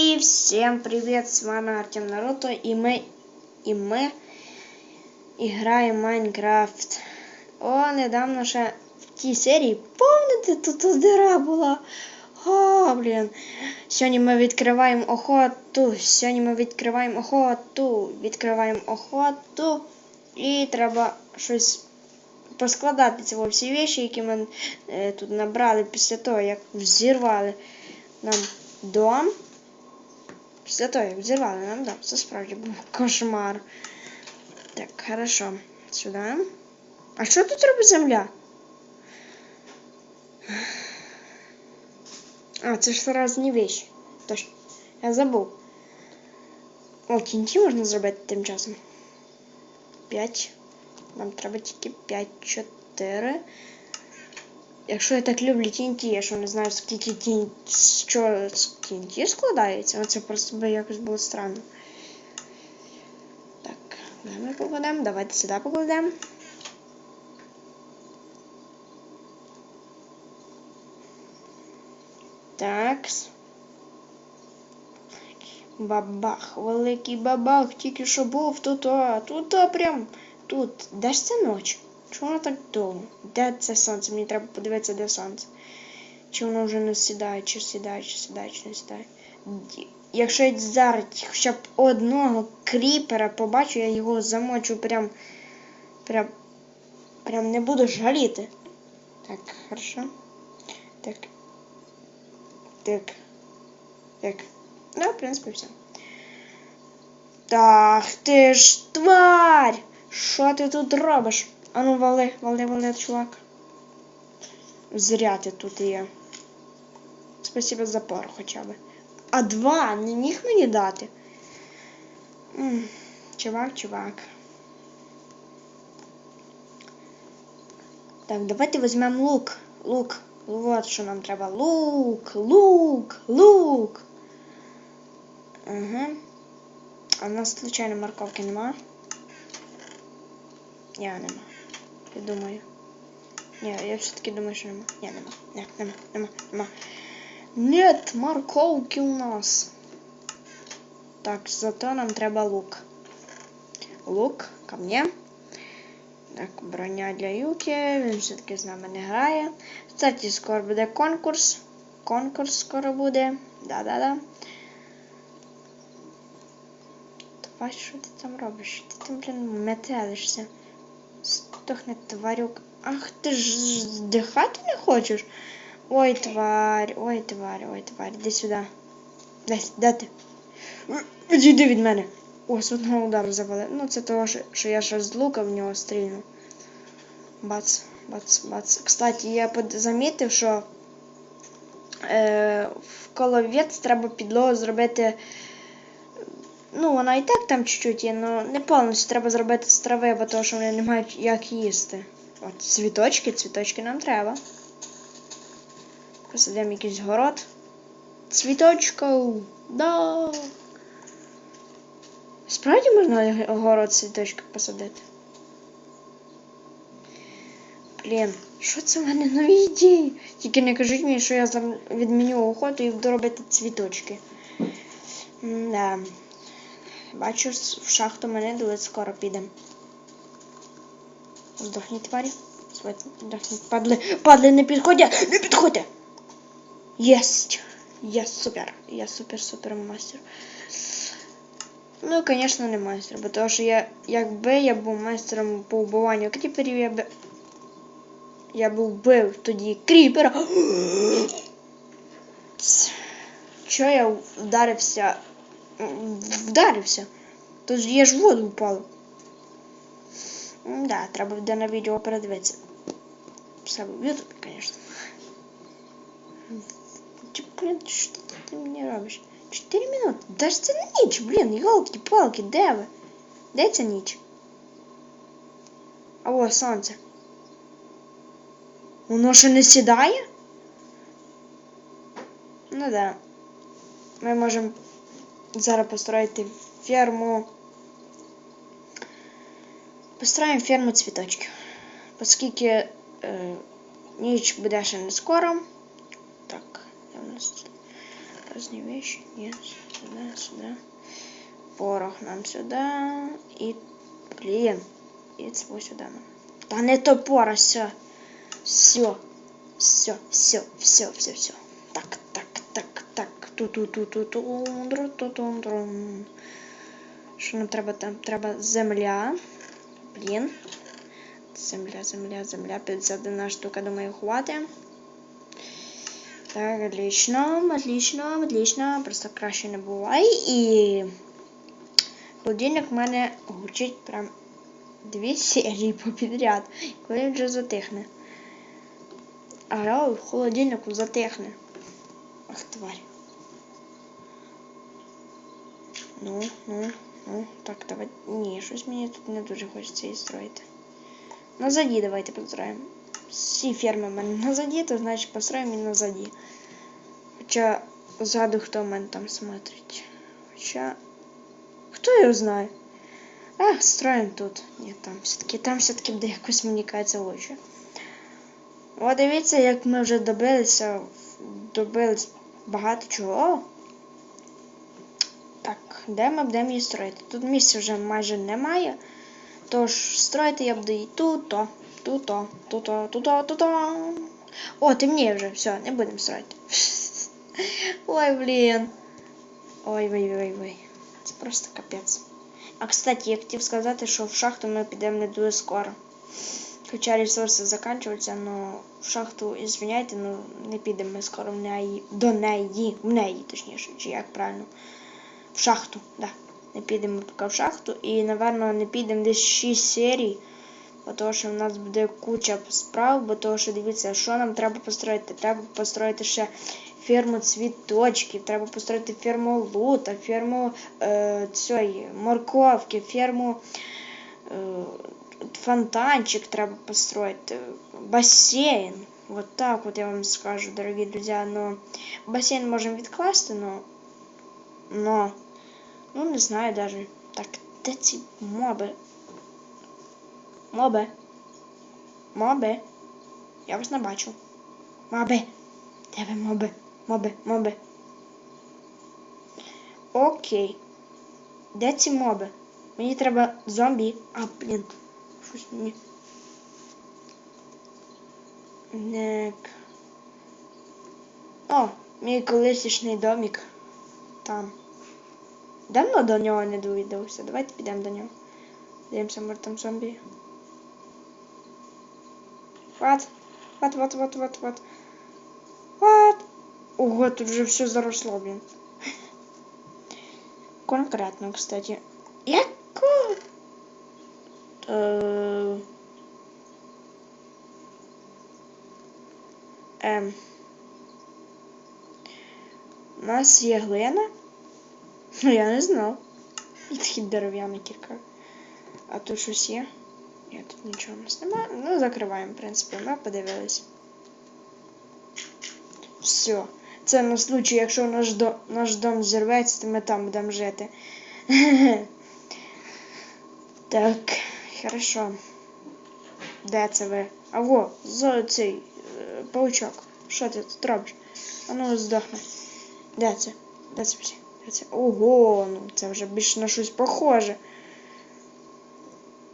И всем привет, с вами Артем Наруто, и мы, и мы играем Майнкрафт. О, недавно ще в тій серії, помните, тут тут дира була? О, блін. Сьогодні ми відкриваємо охоту. Сьогодні ми відкриваємо охоту. Відкриваємо охоту. І треба щось поскладати ці всі віші, які ми е, тут набрали після того, як взірвали нам дом. Після того, як взірвали нам дом. Це справді був кошмар. Так, хорошо. Сюди. А що тут робить земля? А, це ж різні вещи. Точно. Я забув. О, кінті можна зробити тим часом. 5. Нам треба тільки 5, 4. Якщо я так люблю TNT, я що не знаю, скільки TNT, що з TNT складається, це просто би якось було странно. Так, де ми покладемо? Давайте сюди покладемо. Так. Бабах, великий бабах, тільки що був тут, а тут а, прям тут. Де ж це ніч? Чому воно так довго? Де це сонце? Мені треба подивитися, де сонце. Чи воно вже не сідає, чи сідає, чи сідає, чи не сідає. Якщо я зараз хоча б одного кріпера побачу, я його замочу прям. Прям. Прям не буду жаліти. Так, хорошо. Так. Так. Так. Ну, в принципі, все. Так, ти ж тварь! Що ти тут робиш? Ану, вали, вали, вали, чувак. Зря ти тут є. Спасибо за пару хоча б. А два не міг мені дати. Чувак, чувак. Так, давайте візьмемо лук. Лук. Вот що нам треба. Лук, лук, лук. Ага. А в нас случайно морковки нема? Ні, нема. Я думаю. Ні, я все-таки думаю, що нема. Ні, нема. Ні, нема, нема, нема. Нет, морковки у нас. Так, зато нам треба лук. Лук, ко мне. Так, броня для Юки. Він все-таки з нами не грає. Кстати, скоро буде конкурс. Конкурс скоро буде. Да-да-да. Давай, що ти там робиш? Ти там, блін, метелишся. Стохне тварюк. Ах, ти ж здихати не хочеш? Ой, тварь, ой, тварь, ой, тварь, іди сюди. Десь, де ти? Відійди від мене. О, з одного удару завали. Ну, це того, що я ще з лука в нього стрільну. Бац, бац, бац. Кстати, я замітив, що е, в коловець треба підлогу зробити. Ну, вона і так там чуть-чуть є, але не повністю треба зробити з трави, бо того, що вони не мають як їсти. От, цвіточки, цвіточки нам треба. Посадимо якийсь город. Цвіточков! Да! Справді можна город цвіточки посадити? Блін, що це в мене нові ідеї? Тільки не кажіть мені, що я відміню охоту і буду робити цвіточки. Да. Бачу, в шахту мене дуже скоро підемо. Здохніть, тварі. Здохніть, падли. Падли, не підходять! Не підходьте! Єсть! Я супер. Я супер-супер мастер. Ну, звісно, не майстер, бо того, що я, якби я був майстером по вбиванню кріперів, я би. Я б вбив тоді кріпера. Чо я вдарився? М, Вдарився. Тож я ж в воду впав. М, Да, треба буде на відео передивитися. Все в Ютубі, звісно. Чи, блін, що ти мені робиш? 4 минути. Та ж це ніч, блін, йолки-палки, де ви? Де ця ніч? А о, сонце. Воно ще не сідає? Ну да. Ми можемо зараз построїти ферму. Построїмо ферму цвіточків. Оскільки е, ніч буде ще не скоро. Так, де у нас тут різні вещи? Yes. Сюди, сюди. Порох нам сюди. І. Блін. І це ось сюди нам. Та не топора, все. Все. Все, все, все, все, все. Так, так, так, Що нам треба там? Треба земля. Блін. Земля, земля, земля. 51 штука, думаю, хватить. Так, отлично, отлично, отлично. Просто краще не буває. І холодильник в мене гучить прям дві серії попідряд, коли він вже затихне. А в холодильнику затихне. Ах, тварь. Ну, ну, ну, так, давай. Ні, щось мені тут не дуже хочеться її строїти. Назаді давайте построїмо. Всі ферми в мене назаді, то значить построїмо і назаді. Хоча ззаду хто в мене там смотрить. Хоча. Хто його знає? А, строїмо тут. Ні, там все-таки там все-таки буде якось мені кажеться лучше. О, дивіться, як ми вже добилися. Добились багато чого. Де ми будемо її строїти? Тут місця вже майже немає. Тож строїти я буду і тут, то, тут, то, тут, то, тут, то, тут. то. О, темніє вже, все, не будемо строїти. Ой, блін. Ой, ой, ой, ой. Це просто капець. А кстати, я хотів сказати, що в шахту ми підемо не дуже скоро. Хоча ресурси закінчуються, але в шахту, извиняйте, ну не підемо ми скоро в неї, до неї, в неї, точніше, чи як правильно. В шахту, да. Не підемо поки в шахту. І, напевно, не підемо десь 6 серій. Бо того, що в нас буде куча справ, бо того, що дивіться, що нам треба построїти. Треба построїти ще ферму цвіточків, треба построїти ферму лута, ферму е, цієї морковки, ферму е, фонтанчик треба построїти, басейн. Вот так вот я вам скажу, дорогі друзі. Но басейн можемо відкласти, но, но ну не знаю даже. Так, де ці моби? Моби. Моби. Я вас не бачу. Моби. Де ви моби? Моби, моби. Окей. Де ці моби? Мені треба зомбі. А, блін. Щось мені. Так. О, мій колишній домик. Там. Давно до нього не довідався. Давайте підемо до нього. Дивимося, може там зомбі. What? What, what, what, what, what? What? Ого, тут вже все заросло, блін. Конкретно, кстати. Яко? Е... Ем. У нас є глина. Ну, я не знав. І такі дерев'яна кірка. А тут щось є? Ні, тут нічого у нас немає. Ну, закриваємо, в принципі, ми подивились. Все. Це на случай, якщо наш, до... наш дом зірветься, то ми там будемо жити. Так, хорошо. Де це ви? А за цей е, паучок. Що ти тут робиш? А ну здохне. Де це? Де це? Це? Ого, ну це вже більше на щось похоже.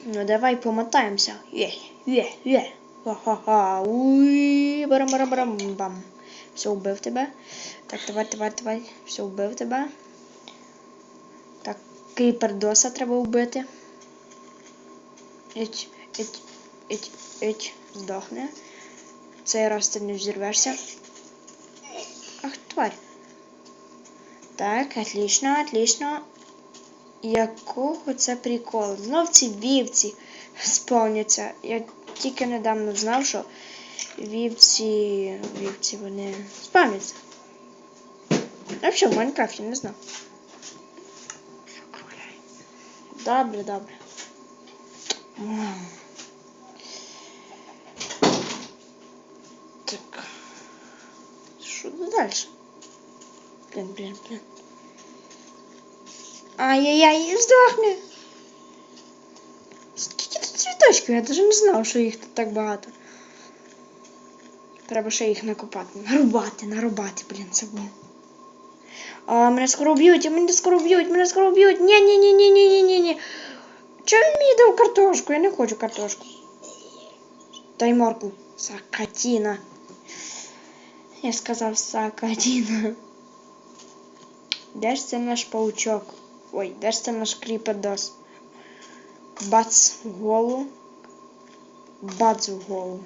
Ну давай помотаємося. Є, є, є. Ха-ха-ха. Уй, барам барам барам бам Все, вбив тебе. Так, давай, давай, давай. Все, вбив тебе. Так, кипердоса треба вбити. Іть, іть, іть, іть, здохне. Цей раз ти не взірвешся. Ах, тварь. Так, отлично, отлично. Якого це прикол? Знов ці вівці сповняться. Я тільки недавно знав, що вівці. Вівці вони спавняться. А що в Майнкрафті не знав. Добре, добре. Так. Що далі? Блін, блін, блін. Ай-яй-яй, здохни. Скільки тут цвіточків? Я навіть не знав, що їх тут так багато. Треба ще їх накопати. Нарубати, нарубати, блін, забув. А, мене скоро вб'ють, мене скоро вб'ють, мене скоро вб'ють. Ні, ні, ні, ні, ні, ні, ні, ні. Чому він мені дав картошку? Я не хочу картошку. Дай морку. Сакатіна. Я сказав сакатіна. Де наш паучок? Ой, де наш кріпедос? Бац в голову. Бац в голову.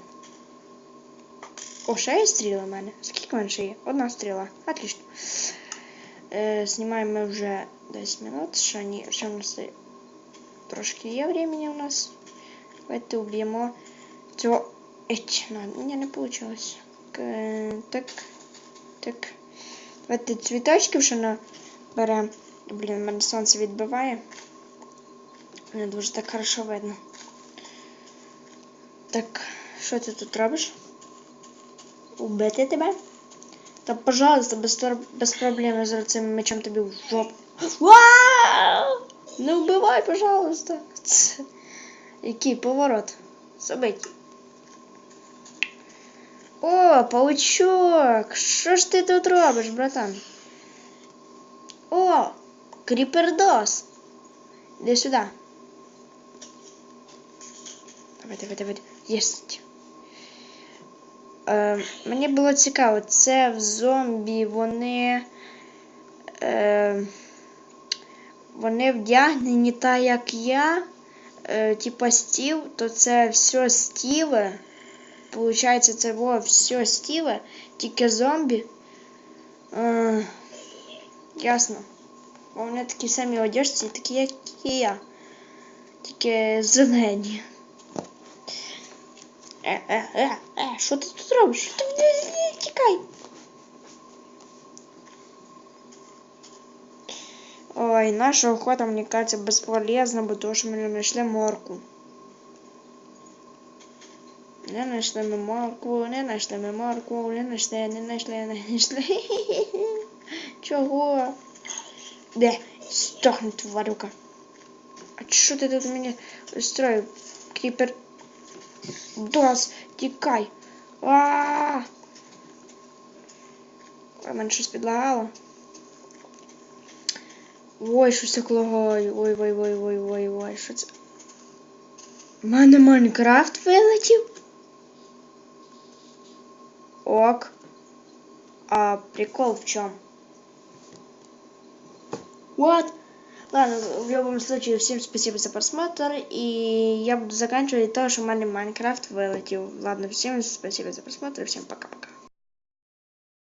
О, ще є стріли в мене. Скільки мене ще є? Одна стріла. Отлично. Е, знімаємо вже 10 минут. Ще, ні, ще в нас трошки є времени у нас. Давайте уб'ємо цього. Еть, ну, ні, не вийшло. Так, так. Давайте цвіточків ще наберемо. Блін, мене сонце відбиває. Не дуже так хорошо видно. Так, що ти тут робиш? Убити тебе? Та, пожалуйста, без, без проблем зараз цим мечом тобі в жопу. Не вбивай, пожалуйста. Ц. Який поворот? Забить. О, паучок! Що ж ти тут робиш, братан? О, кріпердос! Іди сюди. Давай, давай, давай. Єсть. Е, мені було цікаво, це в зомбі вони. Е, вони вдягнені так, як я. Е, типа стіл, то це все стіле. Получається, це було все стіле, тільки зомбі. Е, ясно. Бо Вони такі самі одежці, такі, як і я. Тільки зелені. Е, е, е, е, що ти тут робиш? Що ти тікай? Ой, наша охота, мне кажется, бесполезна, потому что мы не нашли морку. Не знайшли ми моркву, не знайшли ми моркву, не знайшли, не знайшли, не знайшли. Чого? Де? Стохни, тварюка. А що ти тут мені устроїв? Кріпер. Дос, тікай. А! Мене щось підлагало. Ой, щось так. Ой, ой, ой, ой, ой, ой, що це? Мене Майнкрафт вилетів. Ок. А прикол в чем? Вот. Ладно, в любом случае, всем спасибо за просмотр. И я буду заканчивать то, что у меня Майнкрафт вылетел. Ладно, всем спасибо за просмотр всем пока-пока.